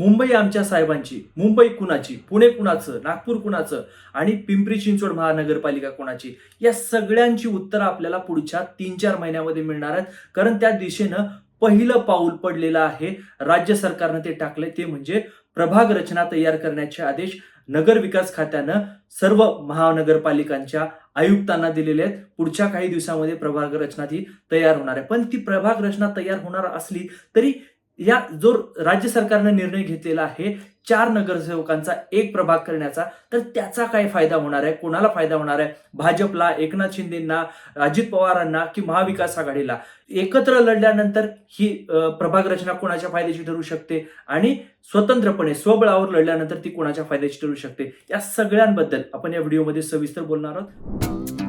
मुंबई आमच्या साहेबांची मुंबई कुणाची पुणे कुणाचं नागपूर कुणाचं आणि पिंपरी चिंचवड महानगरपालिका कुणाची या सगळ्यांची उत्तरं आपल्याला पुढच्या तीन चार महिन्यामध्ये मिळणार आहेत. कारण त्या दिशेनं पहिलं पाऊल पडलेलं आहे. राज्य सरकारनं ते टाकलंय. ते म्हणजे प्रभाग रचना तयार करण्याचे आदेश नगर विकास खात्यानं सर्व महानगरपालिकांच्या आयुक्तांना दिलेले आहेत. पुढच्या काही दिवसामध्ये प्रभाग रचना ती तयार होणार आहे. पण ती प्रभाग रचना तयार होणार असली तरी या जो राज्य सरकारनं निर्णय घेतलेला आहे चार नगरसेवकांचा एक प्रभाग करण्याचा तर त्याचा काय फायदा होणार आहे? कोणाला फायदा होणार आहे? भाजपला एकनाथ शिंदेना अजित पवारांना की महाविकास आघाडीला? एकत्र लढल्यानंतर ही प्रभाग रचना कोणाच्या फायद्याची ठरू शकते? आणि स्वतंत्रपणे स्वबळावर लढल्यानंतर ती कोणाच्या फायद्याची ठरू शकते? या सगळ्यांबद्दल आपण या व्हिडिओमध्ये सविस्तर बोलणार आहोत.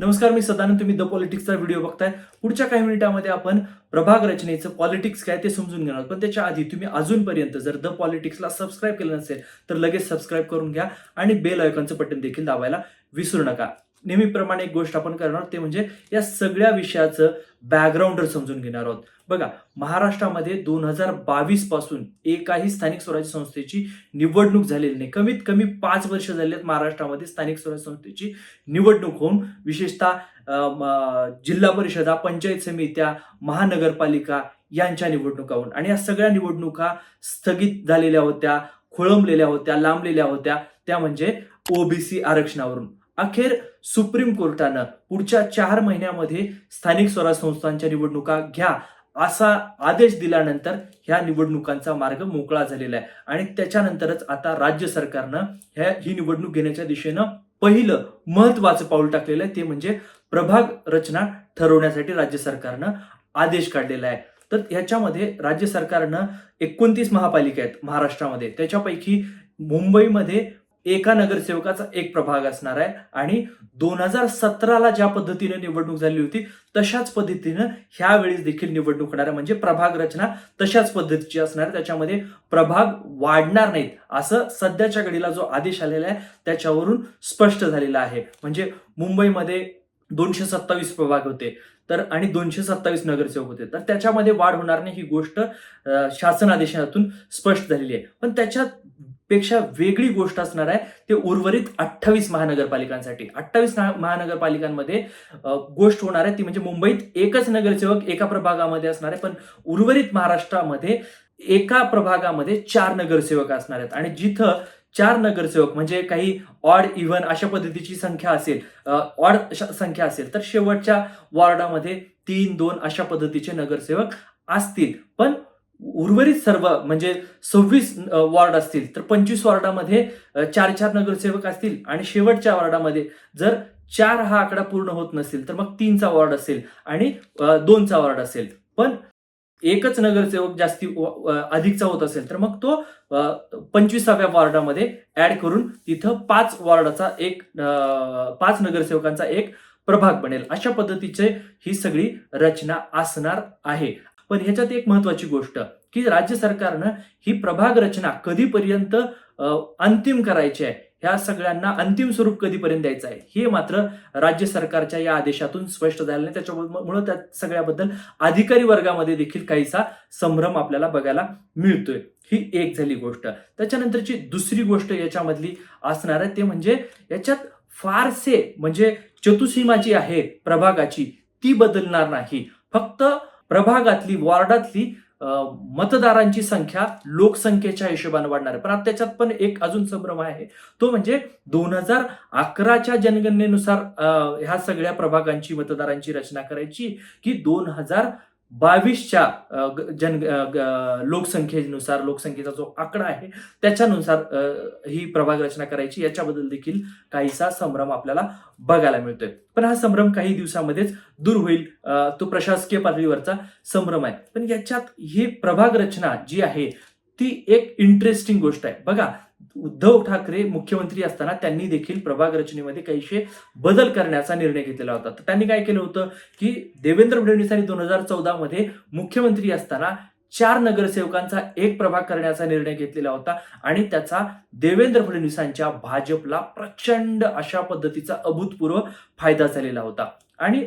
नमस्कार मी सदानंद. तुम्ही द पॉलिटिक्सचा व्हिडिओ बघताय. पुढच्या काही मिनिटामध्ये आपण प्रभाग रचनेचं पॉलिटिक्स काय ते समजून घेणार पण त्याच्या आधी तुम्ही अजूनपर्यंत जर द पॉलिटिक्सला सबस्क्राईब केलं नसेल तर लगेच सबस्क्राईब करून घ्या आणि बेल आयकॉनचं बटन देखील दाबायला विसरू नका. नेहमीप्रमाणे एक गोष्ट आपण करणार ते म्हणजे या सगळ्या विषयाचं बॅकग्राऊंडर समजून घेणार आहोत. बघा महाराष्ट्रामध्ये दोन हजार बावीसपासून एकाही स्थानिक स्वराज्य संस्थेची निवडणूक झालेली नाही. कमीत कमी पाच वर्ष झाली आहेत महाराष्ट्रामध्ये स्थानिक स्वराज्य संस्थेची निवडणूक होऊन. विशेषतः जिल्हा परिषदा पंचायत समित्या महानगरपालिका यांच्या निवडणुका होऊन. आणि या सगळ्या निवडणुका स्थगित झालेल्या होत्या खोळंबलेल्या होत्या लांबलेल्या होत्या. त्या म्हणजे ओबीसी आरक्षणावरून. अखेर सुप्रीम कोर्टानं पुढच्या चार महिन्यामध्ये स्थानिक स्वराज्य संस्थांच्या निवडणुका घ्या असा आदेश दिल्यानंतर ह्या निवडणुकांचा मार्ग मोकळा झालेला आहे. आणि त्याच्यानंतरच आता राज्य सरकारनं ह्या ही निवडणूक घेण्याच्या दिशेनं पहिलं महत्वाचं पाऊल टाकलेलं आहे. ते म्हणजे प्रभाग रचना ठरवण्यासाठी राज्य सरकारनं आदेश काढलेला आहे. तर ह्याच्यामध्ये राज्य सरकारनं एकोणतीस महापालिका आहेत महाराष्ट्रामध्ये. त्याच्यापैकी मुंबईमध्ये एका नगरसेवकाचा एक प्रभाग असणार आहे. आणि दोन हजार सतराला ज्या पद्धतीने निवडणूक झाली होती तशाच पद्धतीनं ह्या वेळेस देखील निवडणूक होणार आहे. म्हणजे प्रभाग रचना तशाच पद्धतीची असणार आहे. त्याच्यामध्ये प्रभाग वाढणार नाहीत असं सध्याच्या घडीला जो आदेश आलेला आहे त्याच्यावरून स्पष्ट झालेला आहे. म्हणजे मुंबईमध्ये दोनशे सत्तावीस प्रभाग होते तर आणि दोनशे सत्तावीस नगरसेवक होते. तर त्याच्यामध्ये वाढ होणार नाही ही गोष्ट शासन आदेशातून स्पष्ट झालेली आहे. पण त्याच्यात पेक्षा वेगळी गोष्ट असणार आहे ते उर्वरित अठ्ठावीस महानगरपालिकांसाठी. अठ्ठावीस महानगरपालिकांमध्ये गोष्ट होणार आहे ती म्हणजे मुंबईत एकच नगरसेवक एका प्रभागामध्ये असणार आहे पण उर्वरित महाराष्ट्रामध्ये एका प्रभागामध्ये चार नगरसेवक असणार आहेत. आणि जिथं चार नगरसेवक म्हणजे काही ऑड इव्हन अशा पद्धतीची संख्या असेल ऑड संख्या असेल तर शेवटच्या वॉर्डामध्ये तीन दोन अशा पद्धतीचे नगरसेवक असतील. पण उर्वरित सर्व म्हणजे सव्वीस वॉर्ड असतील तर पंचवीस वॉर्डामध्ये चार चार नगरसेवक असतील आणि शेवटच्या वॉर्डामध्ये जर चार हा आकडा पूर्ण होत नसेल तर मग तीनचा वॉर्ड असेल आणि दोनचा वॉर्ड असेल. पण एकच नगरसेवक जास्ती व- अधिकचा होत असेल तर मग तो पंचवीसाव्या वॉर्डामध्ये ऍड करून तिथं पाच वॉर्डाचा एक पाच नगरसेवकांचा एक प्रभाग बनेल. अशा पद्धतीचे ही सगळी रचना असणार आहे. पण ह्याच्यात एक महत्वाची गोष्ट की राज्य सरकारनं ही प्रभाग रचना कधीपर्यंत अंतिम करायची आहे ह्या सगळ्यांना अंतिम स्वरूप कधीपर्यंत द्यायचं आहे हे मात्र राज्य सरकारच्या या आदेशातून स्पष्ट झालं नाही त्याच्यामुळे त्या सगळ्याबद्दल अधिकारी वर्गामध्ये देखील काहीसा संभ्रम आपल्याला बघायला मिळतोय. ही एक झाली गोष्ट. त्याच्यानंतरची दुसरी गोष्ट याच्यामधली असणार आहे ते म्हणजे याच्यात फारसे म्हणजे चतुसीमा जी आहे प्रभागाची ती बदलणार नाही. फक्त प्रभागातली वॉर्डातली मतदारांची संख्या लोकसंख्येच्या हिशोबाने वाढणार आहे. पण आता त्याच्यात पण एक अजून संभ्रम आहे. तो म्हणजे दोन हजार अकराच्या जनगणनेनुसार ह्या सगळ्या प्रभागांची मतदारांची रचना करायची की दोन हजार बावीसच्या जन लोकसंख्येनुसार लोकसंख्येचा जो आकडा आहे त्याच्यानुसार ही प्रभाग रचना करायची. याच्याबद्दल देखील काहीसा संभ्रम आपल्याला बघायला मिळतोय. पण हा संभ्रम काही दिवसामध्येच दूर होईल. तो प्रशासकीय पातळीवरचा संभ्रम आहे. पण याच्यात ही प्रभाग रचना जी आहे ती एक इंटरेस्टिंग गोष्ट आहे. बघा उद्धव ठाकरे मुख्यमंत्री असताना त्यांनी देखील प्रभाग रचनेमध्ये काहीशे बदल करण्याचा निर्णय घेतलेला होता. तर त्यांनी काय केलं होतं की देवेंद्र फडणवीस यांनी दोन हजार चौदामध्ये मुख्यमंत्री असताना चार नगरसेवकांचा एक प्रभाग करण्याचा निर्णय घेतलेला होता आणि त्याचा देवेंद्र फडणवीसांच्या भाजपला प्रचंड अशा पद्धतीचा अभूतपूर्व फायदा झालेला होता. आणि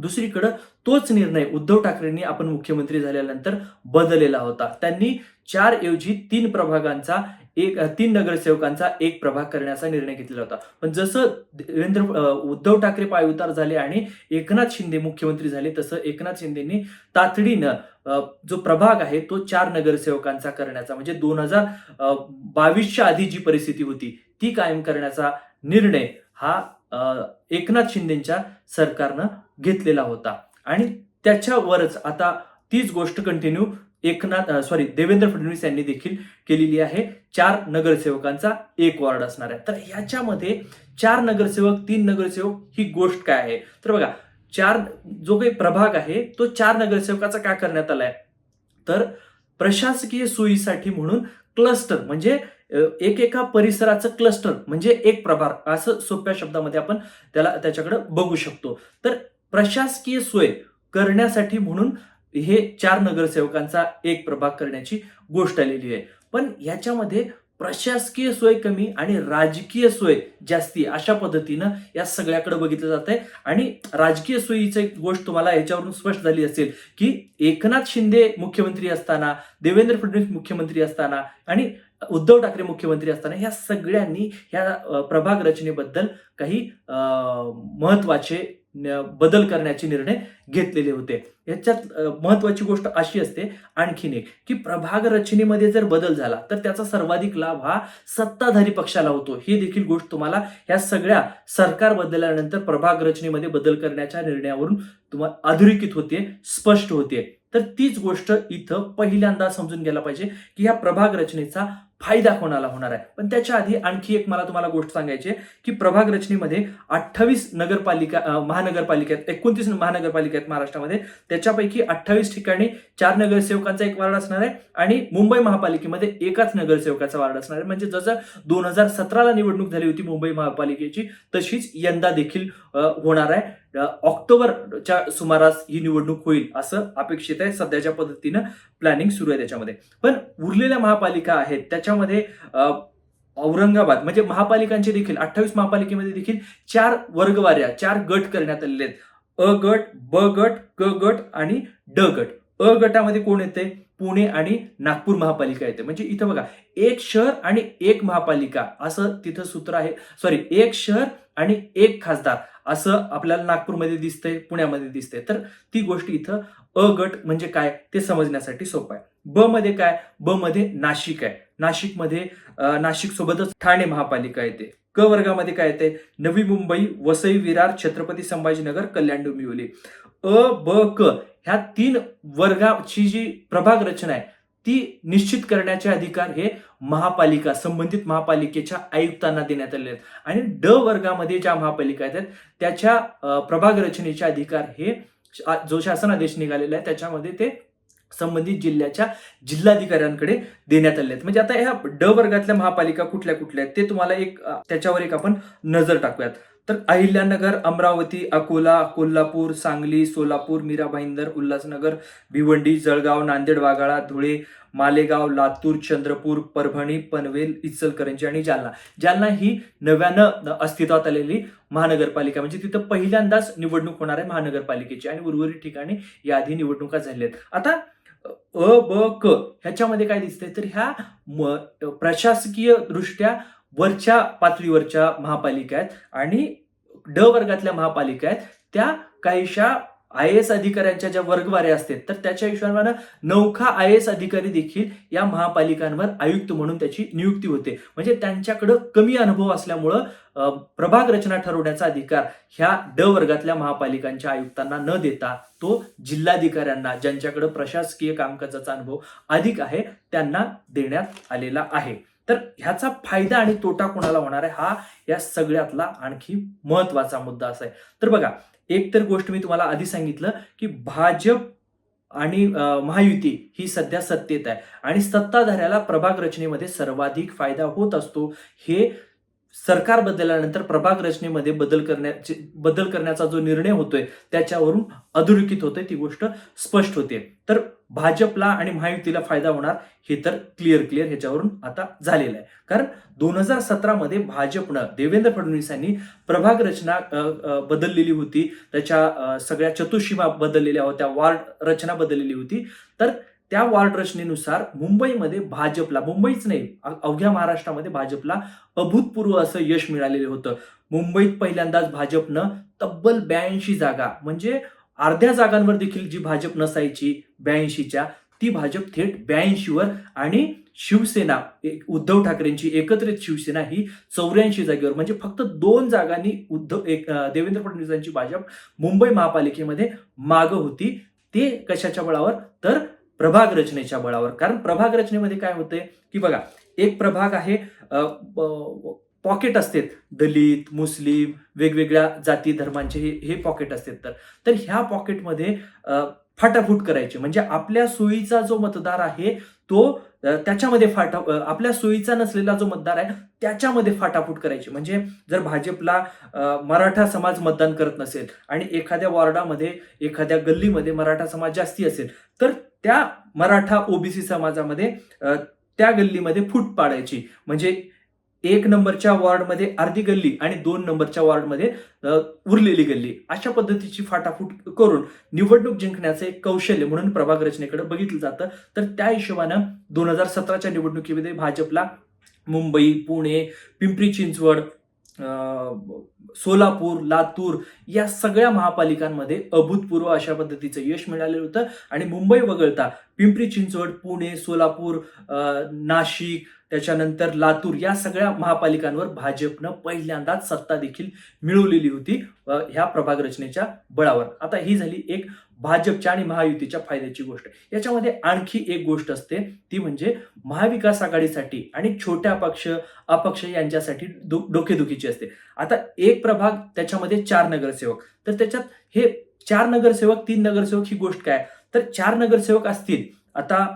दुसरीकडं तोच निर्णय उद्धव ठाकरेंनी आपण मुख्यमंत्री झाल्यानंतर बदललेला होता. त्यांनी चार ऐवजी तीन प्रभागांचा एक तीन नगरसेवकांचा एक प्रभाग करण्याचा निर्णय घेतलेला होता. पण जसं देवेंद्र उद्धव ठाकरे पायउतार झाले आणि एकनाथ शिंदे मुख्यमंत्री झाले तसं एकनाथ शिंदेनी तातडीनं जो प्रभाग आहे तो चार नगरसेवकांचा करण्याचा म्हणजे दोन हजार बावीसच्या आधी जी परिस्थिती होती ती कायम करण्याचा निर्णय हा एकनाथ शिंदेच्या सरकारनं घेतलेला होता. आणि त्याच्यावरच आता तीच गोष्ट कंटिन्यू एकनाथ सॉरी देवेंद्र फडणवीस यांनी देखील केलेली आहे. चार नगरसेवकांचा एक वॉर्ड असणार आहे. तर ह्याच्यामध्ये चार नगरसेवक तीन नगरसेवक ही गोष्ट काय आहे? तर बघा चार जो काही प्रभाग आहे तो चार नगरसेवकाचा काय करण्यात आलाय? तर प्रशासकीय सोयीसाठी म्हणून क्लस्टर म्हणजे एक एकेका परिसराचं क्लस्टर म्हणजे एक प्रभाग असं सोप्या शब्दामध्ये आपण त्याला त्याच्याकडे बघू शकतो. तर प्रशासकीय सोय करण्यासाठी म्हणून हे चार नगरसेवकांचा एक प्रभाग करण्याची गोष्ट आलेली आहे. पण याच्यामध्ये प्रशासकीय सोय कमी आणि राजकीय सोय जास्ती अशा पद्धतीनं या सगळ्याकडे बघितलं जात आहे आणि राजकीय सोयीची एक गोष्ट तुम्हाला याच्यावरून स्पष्ट झाली असेल की एकनाथ शिंदे मुख्यमंत्री असताना देवेंद्र फडणवीस मुख्यमंत्री असताना आणि उद्धव ठाकरे मुख्यमंत्री असताना ह्या सगळ्यांनी ह्या प्रभाग रचनेबद्दल काही महत्त्वाचे बदल करण्याचे निर्णय घेतलेले होते. याच्यात महत्वाची गोष्ट अशी असते आणखीन एक की प्रभाग रचनेमध्ये जर बदल झाला तर त्याचा सर्वाधिक लाभ हा सत्ताधारी पक्षाला होतो. ही देखील गोष्ट तुम्हाला या सगळ्या सरकार बदलल्यानंतर प्रभाग रचनेमध्ये बदल करण्याच्या निर्णयावरून तुम्हाला अधोरेखित होते स्पष्ट होते. तर तीच गोष्ट इथं पहिल्यांदा समजून घ्यायला पाहिजे की या प्रभाग रचनेचा फायदा कोणाला होणार आहे? पण त्याच्या आधी आणखी एक मला तुम्हाला गोष्ट सांगायची आहे की प्रभाग रचनेमध्ये अठ्ठावीस नगरपालिका महानगरपालिका आहेत एकोणतीस महानगरपालिका आहेत महाराष्ट्रामध्ये त्याच्यापैकी अठ्ठावीस ठिकाणी चार नगरसेवकांचा एक वार्ड असणार आहे आणि मुंबई महापालिकेमध्ये एकाच नगरसेवकाचा वार्ड असणार आहे. म्हणजे जसं दोन हजार सतराला निवडणूक झाली होती मुंबई महापालिकेची तशीच यंदा देखील होणार आहे. ऑक्टोबरच्या सुमारास ही निवडणूक होईल असं अपेक्षित आहे. सध्याच्या पद्धतीनं प्लॅनिंग सुरू आहे त्याच्यामध्ये. पण उरलेल्या महापालिका आहेत त्याच्या त्याच्यामध्ये औरंगाबाद म्हणजे महापालिकांचे देखील अठ्ठावीस महापालिकेमध्ये देखील चार वर्गवाऱ्या चार गट करण्यात आलेले आहेत. अ गट ब गट क गट आणि ड गट. अ गटामध्ये कोण येते? पुणे आणि नागपूर महापालिका येते. म्हणजे इथं बघा एक शहर आणि एक महापालिका असं तिथं सूत्र आहे. सॉरी एक शहर आणि एक खासदार असं आपल्याला नागपूरमध्ये दिसतंय पुण्यामध्ये दिसतंय. तर ती गोष्ट इथं अ गट म्हणजे काय ते समजण्यासाठी सोपं आहे. ब मध्ये काय? ब मध्ये नाशिक आहे. नाशिकमध्ये नाशिक सोबतच ठाणे महापालिका येते. क वर्गामध्ये काय येते? नवी मुंबई वसई विरार छत्रपती संभाजीनगर कल्याण डोंबिवली. अ ब क ह्या तीन वर्गाची जी प्रभाग रचना आहे ती निश्चित करण्याचे अधिकार हे महापालिका संबंधित महापालिकेच्या आयुक्तांना देण्यात आलेले आहेत. आणि ड वर्गामध्ये ज्या महापालिका आहेत त्याच्या प्रभाग रचनेचे अधिकार हे जो शासन आदेश निघालेला आहे त्याच्यामध्ये ते संबंधित जिल्ह्याच्या जिल्हाधिकाऱ्यांकडे देण्यात आले आहेत. म्हणजे आता ह्या ड वर्गातल्या महापालिका कुठल्या कुठल्या आहेत ते तुम्हाला एक त्याच्यावर एक आपण नजर टाकूयात. तर अहिल्यानगर अमरावती अकोला कोल्हापूर सांगली सोलापूर मीरा भाईंदर उल्हासनगर भिवंडी जळगाव नांदेड वाघाळा धुळे मालेगाव लातूर चंद्रपूर परभणी पनवेल इचलकरंजी आणि जालना. जालना ही नव्यानं अस्तित्वात आलेली महानगरपालिका. म्हणजे तिथं पहिल्यांदाच निवडणूक होणार आहे महानगरपालिकेची आणि उर्वरित ठिकाणी याआधी निवडणुका झाल्या आहेत. आता अ ब क ह्याच्यामध्ये काय दिसतंय? तर ह्या म- प्रशासकीय दृष्ट्या वरच्या पातळीवरच्या महापालिका आहेत आणि ड वर्गातल्या महापालिका आहेत त्या काहीशा आय एस अधिकाऱ्यांच्या ज्या वर्गवाऱ्या असतात तर त्याच्या हिशोबानं नौखा आय एस अधिकारी देखील या महापालिकांवर आयुक्त म्हणून त्याची नियुक्ती होते. म्हणजे त्यांच्याकडं कमी अनुभव असल्यामुळं प्रभाग रचना ठरवण्याचा अधिकार ह्या ड वर्गातल्या महापालिकांच्या आयुक्तांना न देता तो जिल्हाधिकाऱ्यांना ज्यांच्याकडे प्रशासकीय कामकाजाचा अनुभव अधिक आहे त्यांना देण्यात आलेला आहे. तर ह्याचा फायदा आणि तोटा कोणाला होणार आहे? हा या सगळ्यातला आणखी महत्त्वाचा मुद्दा असा आहे. तर बघा एक तर गोष्ट मी तुम्हाला आधी सांगितलं की भाजप आणि महायुती ही सध्या सत्तेत आहे. आणि सत्ताधाऱ्याला प्रभाग रचनेमध्ये सर्वाधिक फायदा होत असतो. हे सरकार बदलल्यानंतर प्रभाग रचनेमध्ये बदल करण्याचे बदल करण्याचा जो निर्णय होतोय त्याच्यावरून अधोरेखित होतोय ती गोष्ट स्पष्ट होते. तर भाजपला आणि महायुतीला फायदा होणार हे तर क्लिअर क्लिअर ह्याच्यावरून आता झालेलं आहे. कारण दोन हजार सतरामध्ये भाजपनं देवेंद्र फडणवीस यांनी प्रभाग रचना बदललेली होती. त्याच्या सगळ्या चतुर्सीमा बदललेल्या होत्या वार्ड रचना बदललेली होती. तर त्या वार्ड रचनेनुसार मुंबईमध्ये भाजपला मुंबईच नाही अवघ्या महाराष्ट्रामध्ये भाजपला अभूतपूर्व असं यश मिळालेलं होतं. मुंबईत पहिल्यांदाच भाजपनं तब्बल ब्याऐंशी जागा म्हणजे अर्ध्या जागांवर देखील जी भाजप नसायची ब्याऐंशीच्या ती भाजप थेट ब्याऐंशीवर आणि शिवसेना एक उद्धव ठाकरेंची एकत्रित शिवसेना ही चौऱ्याऐंशी जागेवर म्हणजे फक्त दोन जागांनी उद्धव एक देवेंद्र फडणवीसांची भाजप मुंबई महापालिकेमध्ये मागं होती. ते कशाच्या बळावर? तर प्रभाग रचनेच्या बळावर. कारण प्रभाग रचनेमध्ये काय होतंय? की बघा एक प्रभाग आहे पॉकेट असतात दलित मुस्लिम वेगवेगळ्या जाती धर्मांचे हे हे पॉकेट असतात तर तर ह्या पॉकेटमध्ये फाटाफूट करायची. म्हणजे आपल्या सोयीचा जो मतदार आहे तो त्याच्यामध्ये फाटा आपल्या सोयीचा नसलेला जो मतदार आहे त्याच्यामध्ये फाटाफूट करायची. म्हणजे जर भाजपला मराठा समाज मतदान करत नसेल आणि एखाद्या वॉर्डामध्ये एखाद्या गल्लीमध्ये मराठा समाज जास्ती असेल तर त्या मराठा ओबीसी समाजामध्ये त्या गल्लीमध्ये फूट पाडायची. म्हणजे एक नंबरच्या वॉर्डमध्ये अर्धी गल्ली आणि दोन नंबरच्या वॉर्डमध्ये उरलेली गल्ली. अशा पद्धतीची फाटाफूट करून निवडणूक जिंकण्याचे एक कौशल्य म्हणून प्रभाग रचनेकडे बघितलं जातं. तर त्या हिशोबानं दोन हजार सतराच्या निवडणुकीमध्ये भाजपला मुंबई पुणे पिंपरी चिंचवड सोलापूर लातूर या सगळ्या महापालिकांमध्ये अभूतपूर्व अशा पद्धतीचं यश मिळालेलं होतं. आणि मुंबई वगळता पिंपरी चिंचवड पुणे सोलापूर अं, नाशिक त्याच्यानंतर लातूर या सगळ्या महापालिकांवर भाजपनं पहिल्यांदाच सत्ता देखील मिळवलेली होती ह्या प्रभाग रचनेच्या बळावर. आता ही झाली एक भाजपच्या आणि महायुतीच्या फायद्याची गोष्ट. याच्यामध्ये आणखी एक गोष्ट असते ती म्हणजे महाविकास आघाडीसाठी आणि छोट्या पक्ष अपक्ष यांच्यासाठी डोकेदुखीची असते. आता एक एक प्रभाग त्याच्यामध्ये चार नगरसेवक. तर त्याच्यात हे चार नगरसेवक तीन नगरसेवक ही गोष्ट काय? तर चार नगरसेवक असतील. आता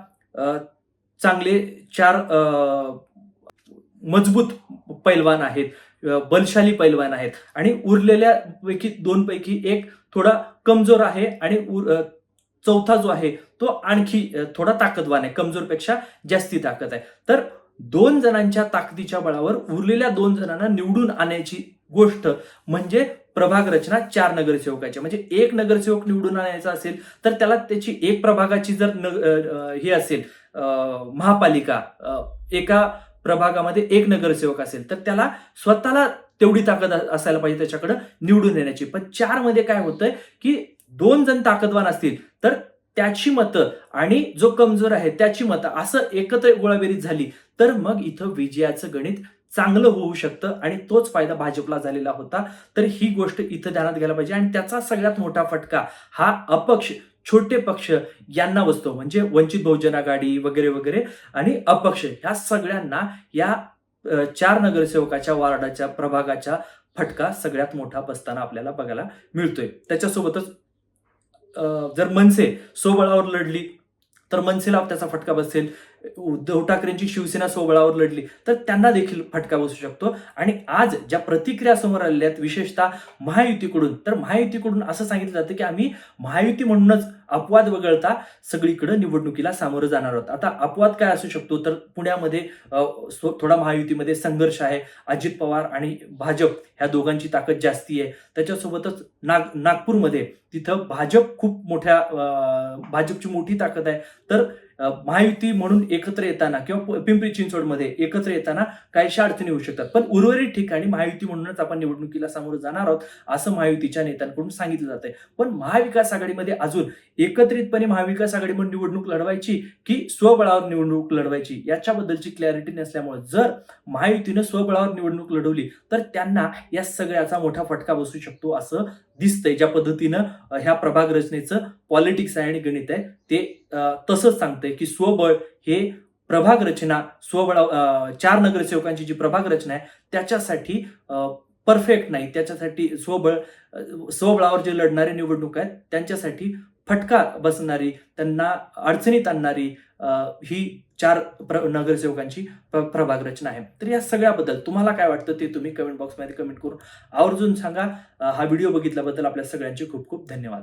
चांगले चार मजबूत पैलवान आहेत बलशाली पैलवान आहेत आणि उरलेल्या पैकी दोन पैकी एक थोडा कमजोर आहे आणि उर- चौथा जो आहे तो आणखी थोडा ताकदवान आहे कमजोरपेक्षा जास्ती ताकद आहे. तर दोन जणांच्या ताकदीच्या बळावर उरलेल्या दोन जणांना निवडून आणायची गोष्ट म्हणजे प्रभाग रचना चार नगरसेवकाची म्हणजे एक नगरसेवक निवडून आणायचा असेल तर त्याला त्याची एक प्रभागाची जर हे असेल महापालिका एका प्रभागामध्ये एक नगरसेवक असेल तर त्याला स्वतःला तेवढी ताकद असायला पाहिजे त्याच्याकडे निवडून येण्याची पण चारमध्ये काय होतंय की दोन जण ताकदवान असतील तर त्याची मतं आणि जो कमजोर आहे त्याची मतं असं एकत्र गोळाबेरीत झाली तर मग इथं विजयाचं गणित चांगलं होऊ शकतं आणि तोच फायदा भाजपला झालेला होता. तर ही गोष्ट इथं ध्यानात घ्यायला पाहिजे आणि त्याचा सगळ्यात मोठा फटका हा अपक्ष छोटे पक्ष यांना बसतो. म्हणजे वंचित बहुजन आघाडी वगैरे वगैरे आणि अपक्ष ह्या सगळ्यांना या चार नगरसेवकाच्या वार्डाच्या प्रभागाच्या फटका सगळ्यात मोठा बसताना आपल्याला बघायला मिळतोय. त्याच्यासोबतच जर मनसे सोबळावर लढली तर मनसेला त्याचा फटका बसेल. उद्धव ठाकरेंची शिवसेना सोबळावर लढली तर त्यांना देखील फटका बसू शकतो. आणि आज ज्या प्रतिक्रिया समोर आलेल्या आहेत विशेषतः महायुतीकडून तर महायुतीकडून असं सांगितलं जातं की आम्ही महायुती म्हणूनच अपवाद वगळता सगळीकडे निवडणुकीला सामोरं जाणार आहोत. आता अपवाद काय असू शकतो? तर पुण्यामध्ये थोडा महायुतीमध्ये संघर्ष आहे. अजित पवार आणि भाजप ह्या दोघांची ताकद जास्ती आहे. त्याच्यासोबतच नाग नागपूरमध्ये तिथं भाजप खूप मोठ्या भाजपची मोठी ताकद आहे. तर महायुती म्हणून एकत्र येताना किंवा पिंपरी चिंचवडमध्ये एकत्र येताना काहीशा अडचणी होऊ शकतात. पण उर्वरित ठिकाणी महायुती म्हणूनच आपण निवडणुकीला सामोरं जाणार आहोत असं महायुतीच्या नेत्यांकडून सांगितलं जात आहे पण महाविकास आघाडीमध्ये अजून एकत्रितपणे महाविकास आघाडी म्हणून निवडणूक लढवायची की स्वबळावर निवडणूक लढवायची याच्याबद्दलची क्लॅरिटी नसल्यामुळे जर महायुतीनं स्वबळावर निवडणूक लढवली तर त्यांना या सगळ्याचा मोठा फटका बसू शकतो असं दिसतंय ज्या पद्धतीनं ह्या प्रभाग रचनेचं पॉलिटिक्स आहे आणि गणित आहे ते तसंच सांगतंय की स्वबळ हे प्रभाग रचना स्वबळा चार नगरसेवकांची जी प्रभाग रचना आहे त्याच्यासाठी परफेक्ट नाही. त्याच्यासाठी स्वबळ स्वबळावर जे लढणारे निवडणूक आहेत त्यांच्यासाठी फटका बसणारी त्यांना अडचणीत आणणारी ही चार प्र नगरसेवकांची प्रभाग रचना आहे. तर या सगळ्याबद्दल तुम्हाला काय वाटतं ते तुम्ही कमेंट बॉक्समध्ये कमेंट करून आवर्जून सांगा. हा व्हिडिओ बघितल्याबद्दल आपल्या सगळ्यांचे खूप खूप धन्यवाद.